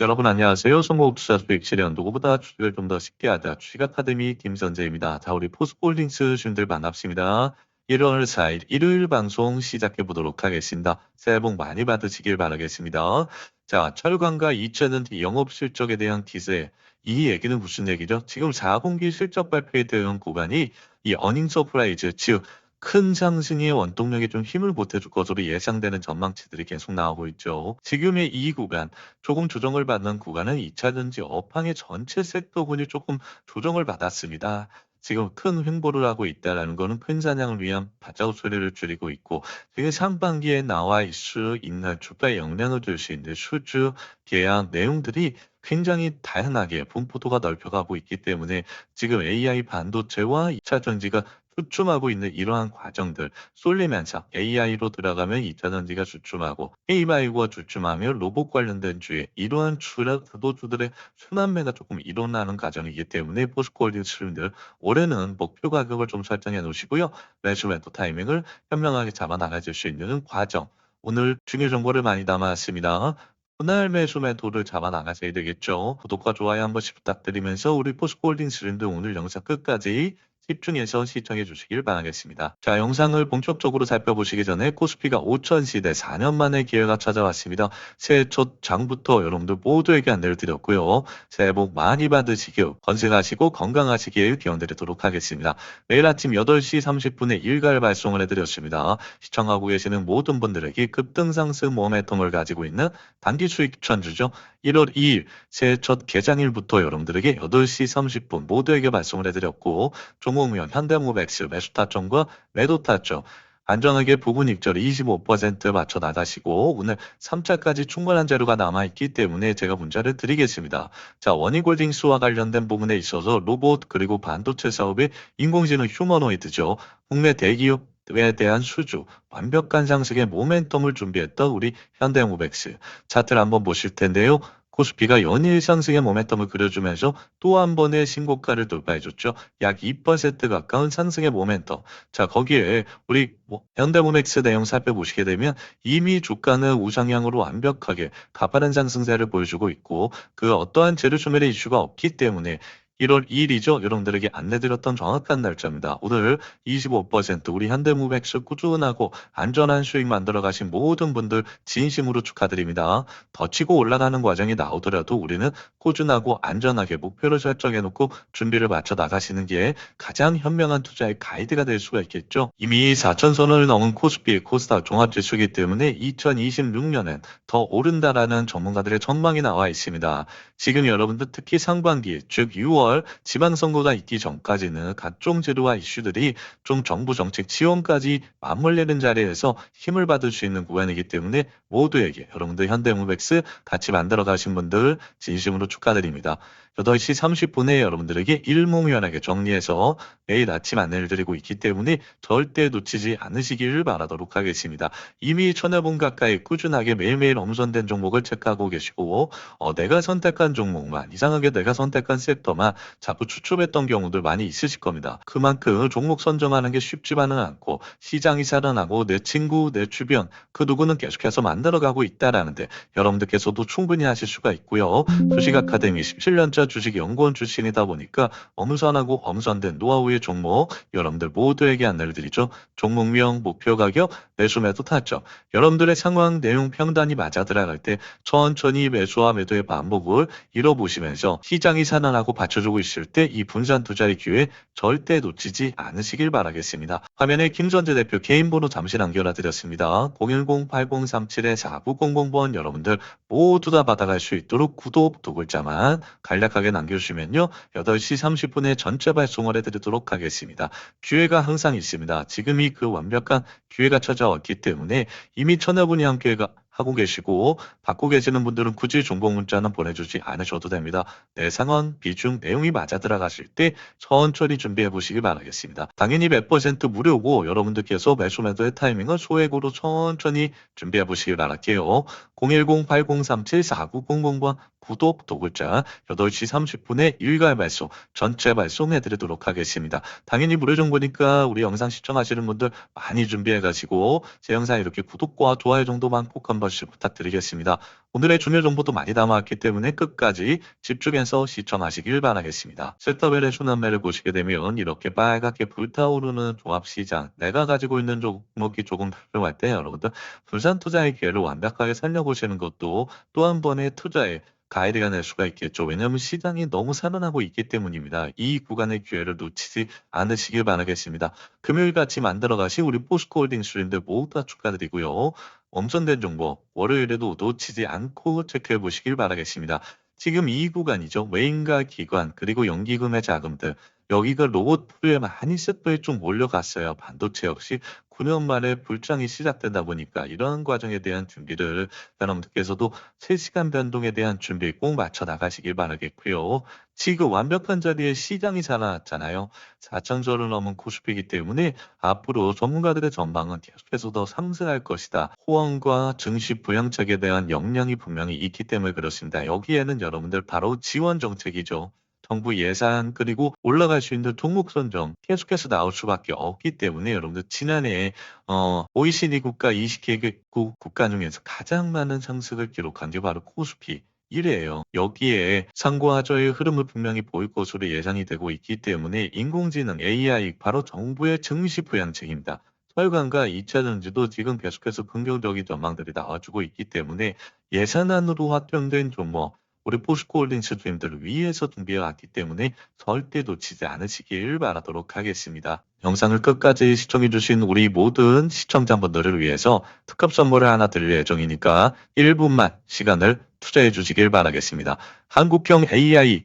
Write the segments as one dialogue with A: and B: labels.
A: 여러분 안녕하세요. 송곡 투자 수익 실현 누구보다 주식을 좀 더 쉽게 하다 주식 아카데미 김선재입니다. 자, 우리 포스홀딩스 주님들 반갑습니다. 1월 4일 일요일 방송 시작해 보도록 하겠습니다. 새해 복 많이 받으시길 바라겠습니다. 자, 철강과 2차전지 영업 실적에 대한 기세. 이 얘기는 무슨 얘기죠? 지금 4분기 실적 발표에 대한 구간이 이 어닝 서프라이즈, 즉 큰 상승의 원동력에 좀 힘을 보태줄 것으로 예상되는 전망치들이 계속 나오고 있죠. 지금의 이 구간, 조금 조정을 받는 구간은 2차전지 업황의 전체 섹터군이 조금 조정을 받았습니다. 지금 큰 횡보를 하고 있다라는 거는 큰 사냥을 위한 바짝 소리를 줄이고 있고 되게 상반기에 나와 있을 있는 주가에 영향을 줄 수 있는 수주 계약 내용들이 굉장히 다양하게 분포도가 넓혀가고 있기 때문에 지금 AI 반도체와 2차 전지가 주춤하고 있는 이러한 과정들 쏠리면서 AI로 들어가면 2차 전지가 주춤하고 AI가 주춤하면 로봇 관련된 주에 이러한 주도주들의 순환매가 조금 일어나는 과정이기 때문에 포스코홀딩스들 올해는 목표 가격을 좀 설정해 놓으시고요. 매수 매도 타이밍을 현명하게 잡아 나가실 수 있는 과정. 오늘 중요 정보를 많이 담았습니다. 분할 매수 매도를 잡아 나가셔야 되겠죠. 구독과 좋아요 한 번씩 부탁드리면서 우리 포스코홀딩스랜드 오늘 영상 끝까지 집중해서 시청해 주시길 바라겠습니다. 자, 영상을 본격적으로 살펴보시기 전에 코스피가 5천 시대 4년 만에 기회가 찾아왔습니다. 새해 첫 장부터 여러분들 모두에게 안내를 드렸고요. 새해 복 많이 받으시길, 건승하시고 건강하시길 기원드리도록 하겠습니다. 매일 아침 8시 30분에 일괄 발송을 해드렸습니다. 시청하고 계시는 모든 분들에게 급등상승 모멘텀을 가지고 있는 단기 수익 추천주죠. 1월 2일 새해 첫 개장일부터 여러분들에게 8시 30분 모두에게 발송을 해드렸고 종목면 현대모백스 매수 타점과 매도 타점 안전하게 부분 익절 25% 맞춰 나가시고 오늘 3차까지 충분한 자료가 남아있기 때문에 제가 문자를 드리겠습니다. 자 원익골딩스와 관련된 부분에 있어서 로봇 그리고 반도체 사업의 인공지능 휴머노이드죠. 국내 대기업 에 대한 수주, 완벽한 상승의 모멘텀을 준비했던 우리 현대모백스 차트를 한번 보실 텐데요. 코스피가 연일 상승의 모멘텀을 그려주면서 또 한 번의 신고가를 돌파해줬죠. 약 2% 가까운 상승의 모멘텀. 자, 거기에 우리 뭐 현대모맥스 내용 살펴보시게 되면 이미 주가는 우상향으로 완벽하게 가파른 상승세를 보여주고 있고 그 어떠한 재료 수멸의 이슈가 없기 때문에 1월 2일이죠. 여러분들에게 안내드렸던 정확한 날짜입니다. 오늘 25% 우리 현대무백스 꾸준하고 안전한 수익 만들어 가신 모든 분들 진심으로 축하드립니다. 더 치고 올라가는 과정이 나오더라도 우리는 꾸준하고 안전하게 목표를 설정해 놓고 준비를 맞춰 나가시는 게 가장 현명한 투자의 가이드가 될 수가 있겠죠. 이미 4천선을 넘은 코스피, 코스닥 종합지수이기 때문에 2026년엔 더 오른다라는 전문가들의 전망이 나와 있습니다. 지금 여러분들 특히 상반기, 즉 6월 지방선거가 있기 전까지는 각종 제도와 이슈들이 좀 정부 정책 지원까지 맞물리는 자리에서 힘을 받을 수 있는 구간이기 때문에 모두에게 여러분들 현대무백스 같이 만들어 가신 분들 진심으로 축하드립니다. 8시 30분에 여러분들에게 일목요연하게 정리해서 매일 아침 안내를 드리고 있기 때문에 절대 놓치지 않으시기를 바라도록 하겠습니다. 이미 천여 분 가까이 꾸준하게 매일매일 엄선된 종목을 체크하고 계시고 어, 내가 선택한 종목만 이상하게 내가 선택한 섹터만 자꾸 추출했던 경우들 많이 있으실 겁니다. 그만큼 종목 선정하는 게 쉽지만은 않고 시장이 살아나고 내 친구, 내 주변 그 누구는 계속해서 만들어가고 있다라는데 여러분들께서도 충분히 하실 수가 있고요. 주식 아카데미 17년차 주식 연구원 출신이다 보니까 엄선하고 엄선된 노하우의 종목 여러분들 모두에게 안내를 드리죠. 종목명, 목표 가격, 매수 매도 타점 여러분들의 상황 내용 평단이 맞아 들어갈 때 천천히 매수와 매도의 반복을 이뤄보시면서 시장이 살아나고 받쳐주고 있을 때 이 분산 투자의 기회 절대 놓치지 않으시길 바라겠습니다. 화면에 김전재 대표 개인 번호 잠시 남겨놔 드렸습니다. 010-8037-4900번 여러분들 모두 다 받아갈 수 있도록 구독 두 글자만 간략하게 남겨주시면요. 8시 30분에 전체 발송을 해드리도록 하겠습니다. 기회가 항상 있습니다. 지금이 그 완벽한 기회가 찾아왔기 때문에 이미 천여 분이 함께 가 하고 계시고 받고 계시는 분들은 굳이 종목 문자는 보내주지 않으셔도 됩니다. 내 상황, 비중, 내용이 맞아 들어가실 때 천천히 준비해 보시기 바라겠습니다. 당연히 몇 퍼센트 무료고 여러분들께서 매수 매도의 타이밍을 소액으로 천천히 준비해 보시기 바랄게요. 010-8037-4900번 구독, 도글자 8시 30분에 일괄 발송, 전체 발송해 드리도록 하겠습니다. 당연히 무료 정보니까 우리 영상 시청하시는 분들 많이 준비해 가시고 제 영상 이렇게 구독과 좋아요 정도만 꼭 한 번씩 부탁드리겠습니다. 오늘의 중요 정보도 많이 담아왔기 때문에 끝까지 집중해서 시청하시길 바라겠습니다. 셋더벨의 순환매를 보시게 되면 이렇게 빨갛게 불타오르는 종합시장 내가 가지고 있는 종목이 조금 필요할 때 여러분들 분산 투자의 기회를 완벽하게 살려보시는 것도 또 한 번의 투자에 가이드가 될 수가 있겠죠. 왜냐하면 시장이 너무 살아나고 있기 때문입니다. 이 구간의 기회를 놓치지 않으시길 바라겠습니다. 금요일 같이 만들어 가신 우리 포스코홀딩스님들 모두 다 축하드리고요. 엄선된 정보 월요일에도 놓치지 않고 체크해 보시길 바라겠습니다. 지금 이 구간이죠. 외인과 기관 그리고 연기금의 자금들 여기가 로봇 풀에 많이 셋도에 좀 올려갔어요. 반도체 역시 9년 만에 불장이 시작되다 보니까 이런 과정에 대한 준비를 여러분들께서도 3시간 변동에 대한 준비 꼭 맞춰 나가시길 바라겠고요. 지금 완벽한 자리에 시장이 살아났잖아요. 4천조를 넘은 코스피이기 때문에 앞으로 전문가들의 전망은 계속해서 더 상승할 것이다. 호황과 증시 부양책에 대한 역량이 분명히 있기 때문에 그렇습니다. 여기에는 여러분들 바로 지원 정책이죠. 정부 예산 그리고 올라갈 수 있는 종목 선정 계속해서 나올 수밖에 없기 때문에 여러분들 지난해 어, OECD 국가 20개국 국가 중에서 가장 많은 상승을 기록한 게 바로 코스피 1회예요. 여기에 상고하저의 흐름을 분명히 보일 것으로 예상이 되고 있기 때문에 인공지능 AI 바로 정부의 증시 부양책입니다. 철강과 2차 전지도 지금 계속해서 긍정적인 전망들이 나와주고 있기 때문에 예산안으로 확정된 종목 우리 포스코홀딩스 주임들을 위해서 준비해왔기 때문에 절대 놓치지 않으시길 바라도록 하겠습니다. 영상을 끝까지 시청해주신 우리 모든 시청자분들을 위해서 특급 선물을 하나 드릴 예정이니까 1분만 시간을 투자해 주시길 바라겠습니다. 한국형 AI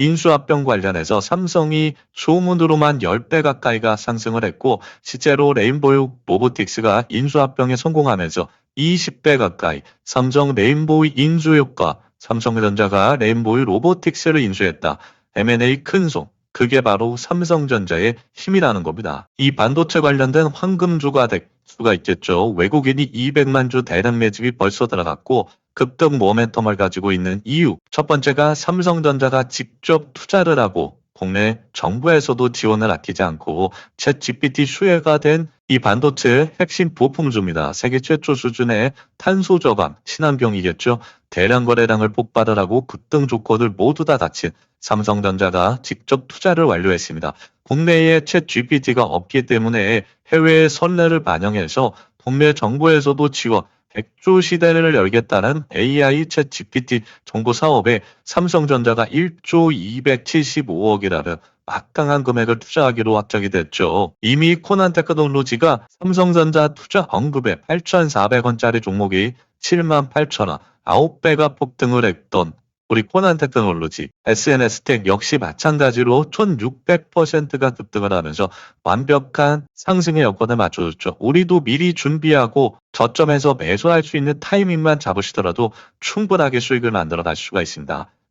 A: 인수합병 관련해서 삼성이 소문으로만 10배 가까이가 상승을 했고 실제로 레인보우 로보틱스가 인수합병에 성공하면서 20배 가까이 삼성 레인보우 인수 효과 삼성전자가 레인보우 로보틱스를 인수했다. M&A 큰손 그게 바로 삼성전자의 힘이라는 겁니다. 이 반도체 관련된 황금주가 될 수가 있겠죠. 외국인이 200만 주 대량 매집이 벌써 들어갔고 급등 모멘텀을 가지고 있는 이유. 첫 번째가 삼성전자가 직접 투자를 하고 국내 정부에서도 지원을 아끼지 않고 챗 GPT 수혜가 된 이 반도체 핵심 부품주입니다. 세계 최초 수준의 탄소 저감, 친환경이겠죠. 대량 거래량을 폭발하고 급등 조건을 모두 다 갖춘 삼성전자가 직접 투자를 완료했습니다. 국내에 챗 GPT가 없기 때문에 해외의 선례를 반영해서 국내 정부에서도 지원, 100조 시대를 열겠다는 AI 챗 GPT 정보 사업에 삼성전자가 1조 275억이라는 막강한 금액을 투자하기로 확정이 됐죠. 이미 코난 테크놀로지가 삼성전자 투자 언급에 8,400원짜리 종목이 7만 8천원, 9배가 폭등을 했던 우리 코난 테크놀로지, SNS 텍 역시 마찬가지로 1600%가 급등을 하면서 완벽한 상승의 여건을 맞춰줬죠. 우리도 미리 준비하고 저점에서 매수할 수 있는 타이밍만 잡으시더라도 충분하게 수익을 만들어 갈 수가 있습니다.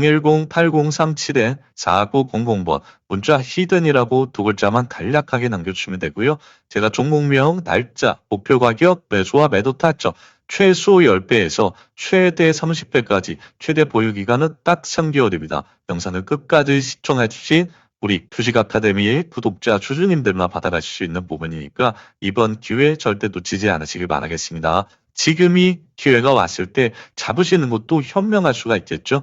A: 010-8037-4900번 문자 히든이라고 두 글자만 간략하게 남겨주시면 되고요. 제가 종목명, 날짜, 목표 가격, 매수와 매도 타점 최소 10배에서 최대 30배까지 최대 보유 기간은 딱 3개월입니다. 영상을 끝까지 시청해 주신 우리 주식 아카데미의 구독자 주주님들만 받아가실 수 있는 부분이니까 이번 기회 절대 놓치지 않으시길 바라겠습니다. 지금이 기회가 왔을 때 잡으시는 것도 현명할 수가 있겠죠.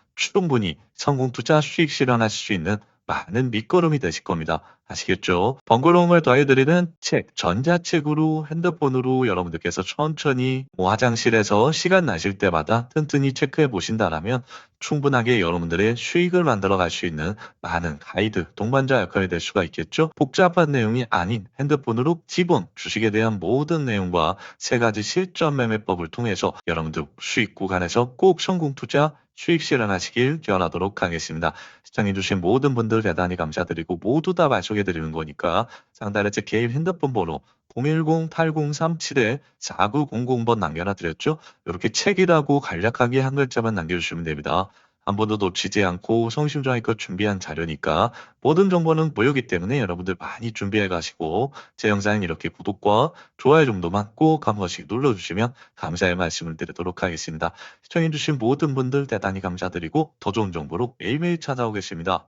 A: 충분히 성공 투자 수익 실현하실 수 있는 많은 밑거름이 되실 겁니다. 아시겠죠? 번거로움을 더해드리는 책, 전자책으로 핸드폰으로 여러분들께서 천천히 뭐 화장실에서 시간 나실 때마다 튼튼히 체크해 보신다라면 충분하게 여러분들의 수익을 만들어 갈 수 있는 많은 가이드, 동반자 역할이 될 수가 있겠죠? 복잡한 내용이 아닌 핸드폰으로 기본 주식에 대한 모든 내용과 세 가지 실전 매매법을 통해서 여러분들 수익 구간에서 꼭 성공 투자 수익 실현하시길 기원하도록 하겠습니다. 시청해주신 모든 분들 대단히 감사드리고 모두 다 발송해 드리는 거니까 제 개인 핸드폰 번호 010-8037-4900번 남겨놔 드렸죠? 이렇게 책이라고 간략하게 한 글자만 남겨주시면 됩니다. 한 번도 놓치지 않고 성심성의껏 준비한 자료니까 모든 정보는 보여기 때문에 여러분들 많이 준비해 가시고 제 영상 이렇게 구독과 좋아요 정도만 꼭 한 번씩 눌러주시면 감사의 말씀을 드리도록 하겠습니다. 시청해주신 모든 분들 대단히 감사드리고 더 좋은 정보로 매일매일 찾아오겠습니다.